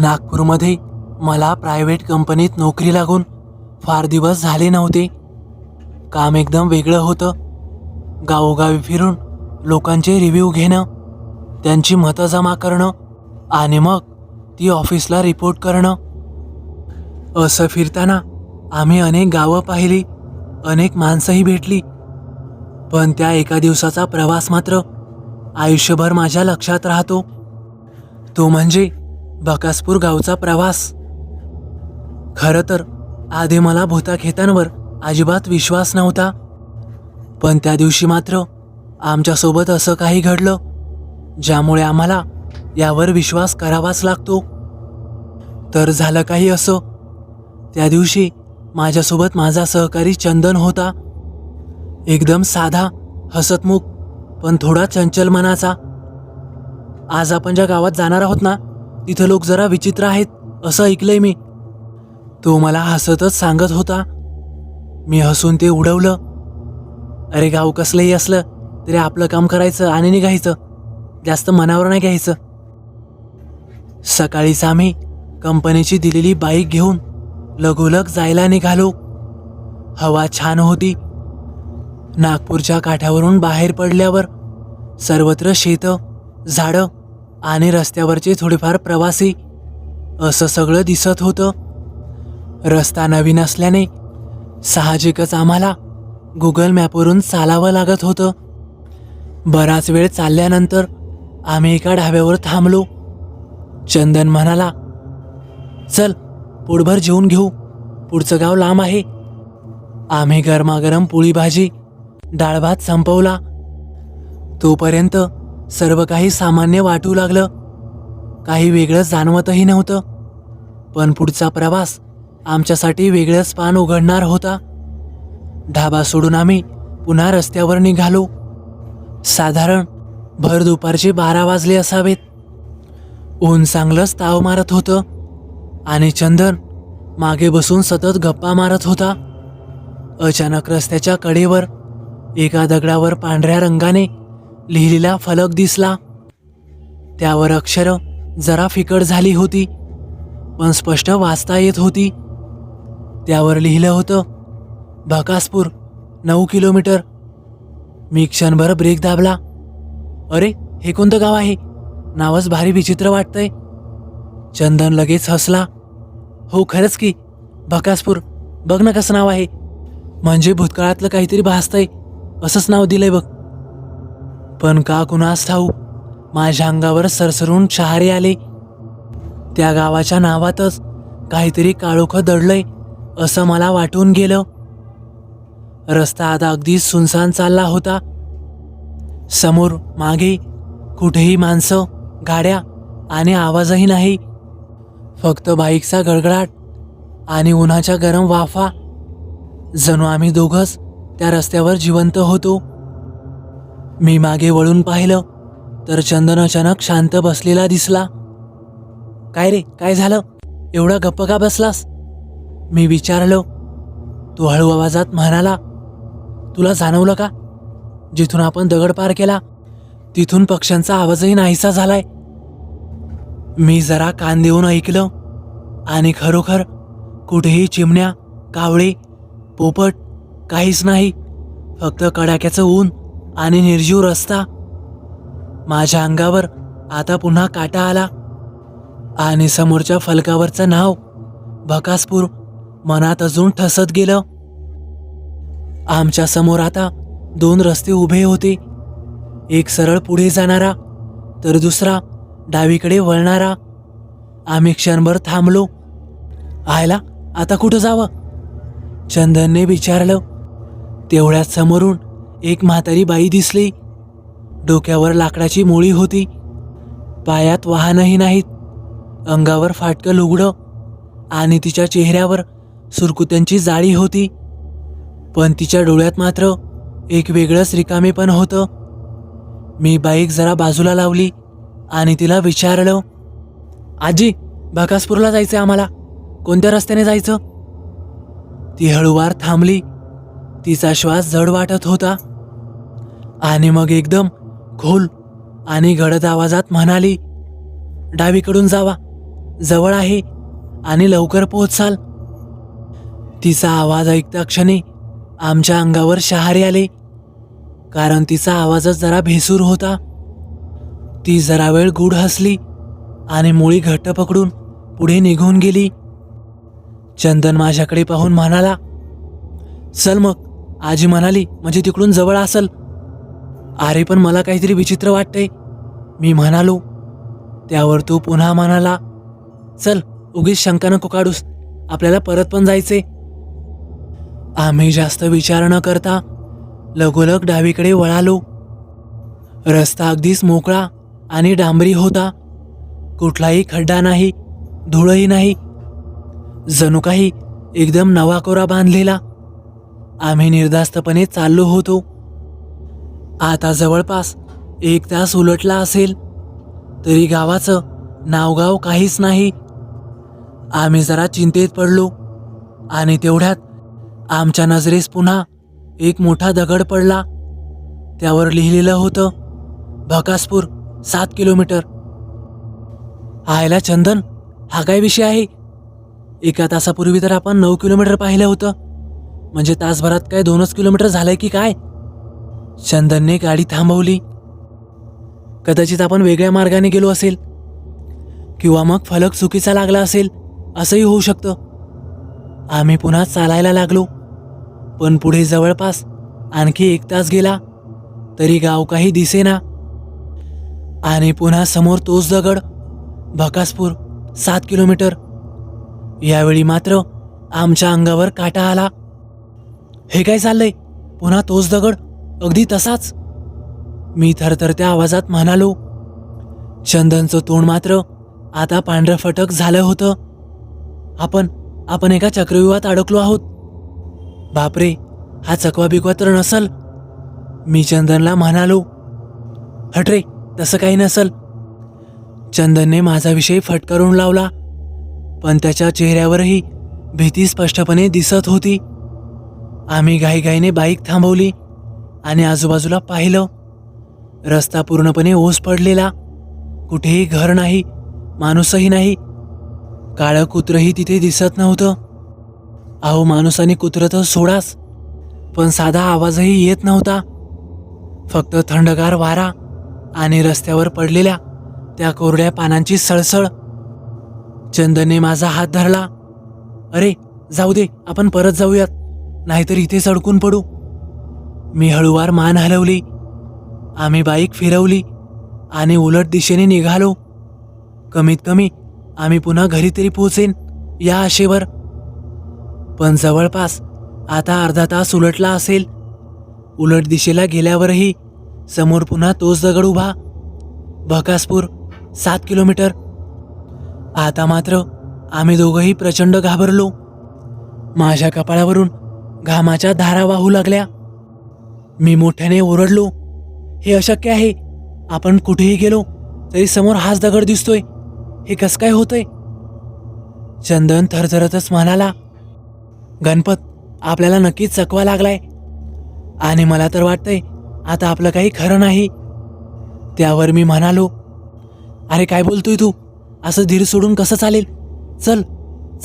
नागपूरमध्ये मला प्रायव्हेट कंपनीत नोकरी लागून फार दिवस झाले नव्हते. काम एकदम वेगळं होतं. गावोगावी फिरून लोकांचे रिव्ह्यू घेणं त्यांची मतं जमा करणं आणि मग ती ऑफिसला रिपोर्ट करणं. असं फिरताना आम्ही अनेक गावं पाहिली अनेक माणसंही भेटली. पण त्या एका दिवसाचा प्रवास मात्र आयुष्यभर माझ्या लक्षात राहतो. तो म्हणजे बकासपूर गावचा प्रवास. खरं तर आधी मला भूताखेतांवर अजिबात विश्वास नव्हता. पण त्या दिवशी मात्र आमच्यासोबत असं काही घडलं ज्यामुळे आम्हाला यावर विश्वास करावाच लागतो. तर झालं काही असं. त्या दिवशी माझ्यासोबत माझा सहकारी चंदन होता. एकदम साधा हसतमुख पण थोडा चंचल मनाचा. आज आपण ज्या गावात जाणार आहोत ना तिथं लोक जरा विचित्र आहेत असं ऐकलंय मी. तो मला हसतच सांगत होता. मी हसून ते उडवलं. अरे गाव कसलंही असलं तरी आपलं काम करायचं आणि निघायचं. जास्त मनावर नाही घ्यायचं. सकाळीच आम्ही कंपनीची दिलेली बाईक घेऊन लगोलग जायला निघालो. हवा छान होती. नागपूरच्या काठावरून बाहेर पडल्यावर सर्वत्र शेतं झाडं आणि रस्त्यावरचे थोडेफार प्रवासी. असं सगळं दिसत होतं. रस्ता नवीन असल्याने साहजिकच आम्हाला गुगल मॅपवरून चालावं लागत होतं. बराच वेळ चालल्यानंतर आम्ही एका ढाब्यावर थांबलो. चंदन म्हणाला चल पोटभर जेवून घेऊ. पुढचं गाव लांब आहे. आम्ही गरमागरम पोळी भाजी डाळ भात संपवला. तोपर्यंत सर्व काही सामान्य वाटू लागलं. काही वेगळं जाणवतही नव्हतं. पण पुढचा प्रवास आमच्यासाठी वेगळंच पान उघडणार होता. ढाबा सोडून आम्ही पुन्हा रस्त्यावर निघालो. साधारण भर दुपारचे बारा वाजले असावेत. ऊन चांगलंच ताव मारत होतं आणि चंदन मागे बसून सतत गप्पा मारत होता. अचानक रस्त्याच्या कडेवर एका दगडावर पांढऱ्या रंगाने लिहिलेला फलक दिसला. त्यावर अक्षरं जरा फिकट झाली होती पण स्पष्ट वाचता येत होती. त्यावर लिहिलं होतं भकासपूर नऊ किलोमीटर. मी क्षणभर ब्रेक दाबला. अरे हे कोणतं गाव आहे? नावच भारी विचित्र वाटतंय. चंदन लगेच हसला. हो खरंच की भकासपूर बघ ना कसं नाव आहे. म्हणजे भूतकाळातलं काहीतरी भासतंय. असंच नाव दिलंय बघ. पण का कुणास ठाऊ माझ्या अंगावर सरसरून शहारे आले. त्या गावाच्या नावातच काहीतरी काळोखं दडलंय असं मला वाटून गेलं. रस्ता आता अगदी सुनसान चालला होता. समोर मागे कुठेही माणसं गाड्या आणि आवाजही नाही. फक्त बाईकचा गडगडाट आणि उन्हाच्या गरम वाफा. जणू आम्ही दोघंच त्या रस्त्यावर जिवंत होतो. मी मागे वळून पाहिलं तर चंदन अचानक शांत बसलेला दिसला. काय रे काय झालं? एवढा गप्प का बसलास? मी विचारलो. तो हळू आवाजात म्हणाला तुला जाणवलं का? जिथून आपण दगड पार केला तिथून पक्ष्यांचा आवाजही नाहीसा झालाय. मी जरा कान देऊन ऐकलं आणि खरोखर कुठेही चिमण्या कावळे पोपट काहीच नाही फक्त कडाक्याचं ऊन आणि निर्जीव रस्ता. माझ्या अंगावर आता पुन्हा काटा आला. आणि समोरच्या फलकावरचं नाव भकासपूर मनात अजून ठसत गेलं. आमच्यासमोर आता दोन रस्ते उभे होते. एक सरळ पुढे जाणारा तर दुसरा डावीकडे वळणारा. आम्ही क्षणभर थांबलो. आयला आता कुठं जावं? चंदनने विचारलं. तेवढ्यात समोरून एक म्हातारी बाई दिसली. डोक्यावर लाकडाची मोळी होती. पायात वाहनही नाहीत. अंगावर फाटकं लुगडं आणि तिच्या चेहऱ्यावर सुरकुत्यांची जाळी होती. पण तिच्या डोळ्यात मात्र एक वेगळंच रिकामेपण होतं. मी बाईक जरा बाजूला लावली आणि तिला विचारलं आजी बकासपूरला जायचं आम्हाला. कोणत्या रस्त्याने जायचं? ती हळूवार थांबली. तिचा श्वास जड वाटत होता. आणि मग एकदम खोल आणि गडद आवाजात म्हणाली डावीकडून जावा जवळ आहे आणि लवकर पोहोचाल. तिचा आवाज ऐकता क्षणी आमच्या अंगावर शहारे आले कारण तिचा आवाजच जरा भेसूर होता. ती जरा वेळ गूढ हसली आणि मुळी घट्ट पकडून पुढे निघून गेली. चंदन माझ्याकडे पाहून म्हणाला चल मग आजी म्हणाली म्हणजे तिकडून जवळ असल अरे पण मला काहीतरी विचित्र वाटतंय. मी म्हणालो त्यावर तो पुन्हा म्हणाला चल उगीच शंका नको काढूस आपल्याला परत पण जायचे आम्ही जास्त विचार न करता लगोलग डावीकडे वळालो. रस्ता अगदीच मोकळा आणि डांबरी होता. कुठलाही खड्डा नाही धुळही नाही. जणू काही एकदम नवा कोरा बांधलेला. आम्ही निर्धास्तपणे चाललो होतो. आता जवळपास एक तास उलटला असेल तरी गावाचं नावगाव काहीच नाही. आम्ही जरा चिंतेत पडलो आणि तेवढ्यात आमच्या नजरेस पुन्हा एक मोठा दगड पडला. त्यावर लिहिलेलं होतं भकासपूर सात किलोमीटर. आयला चंदन हा काय विषय आहे? एका तासापूर्वी तर आपण नऊ किलोमीटर पाहिलं होतं. म्हणजे तासभरात काय दोनच किलोमीटर झालंय की काय? चंदनने गाडी थांबवली. कदाचित आपण वेगळ्या मार्गाने गेलो असेल किंवा मग फलक चुकीचा लागला असेल असंही होऊ शकतं. आम्ही पुन्हा चालायला लागलो पण पुढे जवळपास आणखी एक तास गेला तरी गाव काही दिसेना. आणि पुन्हा समोर तोच दगड भकासपूर सात किलोमीटर. यावेळी मात्र आमच्या अंगावर काटा आला. हे काय चाललंय? पुन्हा तोच दगड? अगदी तसाच. मी थरथरत्या आवाजात म्हणालो चंदनचं तोंड मात्र आता पांढरं फटक झालं होतं. आपण आपण एका चक्रव्यूहात अडकलो आहोत. बापरे हा चकवा बिकवा तर नसल. मी चंदनला म्हणालो हट रे तसं काही नसल. चंदनने माझा विषय फटकारून लावला पण त्याच्या चेहऱ्यावरही भीती स्पष्टपणे दिसत होती. आम्ही घाईघाईने बाईक थांबवली. आणि आजूबाजूला पाहिलं रस्ता पूर्णपणे ओस पडलेला. कुठेही घर नाही माणूसही नाही. काळं कुत्रही तिथे दिसत नव्हतं. अहो माणूस आणि कुत्रं तर सोडाच पण साधा आवाजही येत नव्हता. फक्त थंडगार वारा आणि रस्त्यावर पडलेल्या त्या कोरड्या पानांची सळसळ. चंदनने माझा हात धरला. अरे जाऊ दे आपण परत जाऊयात. नाहीतर इथेच अडकून पडू. मी हळूवार मान हलवली. आम्ही बाईक फिरवली आणि उलट दिशेने निघालो. कमीत कमी आम्ही पुन्हा घरी तरी पोहोचेन या आशेवर. पण जवळपास आता अर्धा तास उलटला असेल. उलट दिशेला गेल्यावरही समोर पुन्हा तोच दगड उभा. भकासपूर सात किलोमीटर. आता मात्र आम्ही दोघंही प्रचंड घाबरलो. माझ्या कपाळावरून घामाच्या धारा वाहू लागल्या. मी मोठ्याने ओरडलो. हे अशक्य आहे. आपण कुठेही गेलो तरी समोर हाच दगड दिसतोय. हे कसं काय होतंय? चंदन थरथरतच म्हणाला गणपत आपल्याला नक्कीच चकवा लागलाय. आणि मला तर वाटतंय आता आपलं काही खरं नाही. त्यावर मी म्हणालो अरे काय बोलतोय तू? असं धीर सोडून कसं चालेल? चल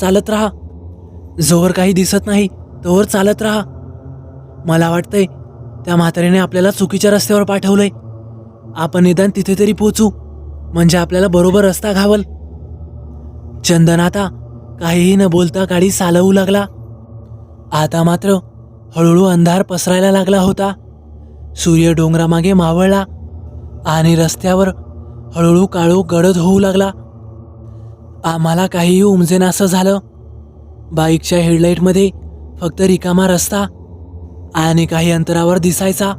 चालत राहा. जोवर काही दिसत नाही तोवर चालत राहा. मला वाटतंय त्या म्हातारीने आपल्याला चुकीच्या रस्त्यावर पाठवलंय. आपण निदान तिथे तरी पोचू. म्हणजे आपल्याला बरोबर रस्ता घावल. चंदन आता काहीही न बोलता गाडी चालवू लागला. आता मात्र हळूहळू अंधार पसरायला लागला होता. सूर्य डोंगरामागे मावळला आणि रस्त्यावर हळूहळू काळू गडद होऊ लागला. आम्हाला काहीही उमजेनासं झालं. बाईकच्या हेडलाईटमध्ये फक्त रिकामा रस्ता आणि काही अंतरावर दिसायचा.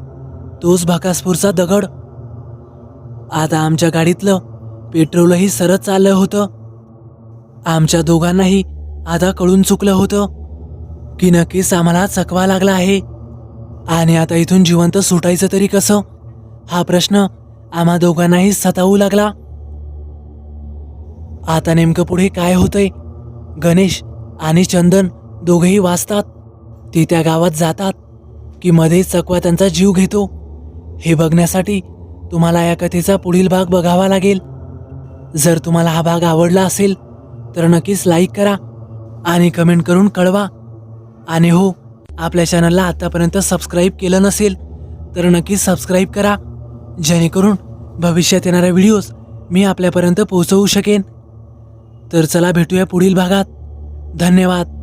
तोच भाकासपूरचा दगड. आता आमच्या गाडीतलं पेट्रोलही सरत चाललं होतं. आमच्या दोघांनाही आता कळून चुकलं होतं की नक्कीच आम्हाला चकवा लागला आहे. आणि आता इथून जिवंत सुटायचं तरी कसं? हा प्रश्न आम्हा दोघांनाही सतावू लागला. आता नेमकं पुढे काय होतंय? गणेश आणि चंदन दोघेही वाचतात. ते त्या गावात जातात. की मध्येच चकवा त्यांचा जीव घेतो. हे बघण्यासाठी तुम्हाला या कथेचा पुढील भाग बघावा लागेल. जर तुम्हाला हा भाग आवडला असेल तर नक्कीच लाईक करा आणि कमेंट करून कळवा. आणि हो आपल्या चॅनलला आत्तापर्यंत सबस्क्राईब केलं नसेल तर नक्कीच सबस्क्राईब करा. जेणेकरून भविष्यात येणाऱ्या व्हिडिओज मी आपल्यापर्यंत पोहोचवू शकेन. तर चला भेटूया पुढील भागात. धन्यवाद.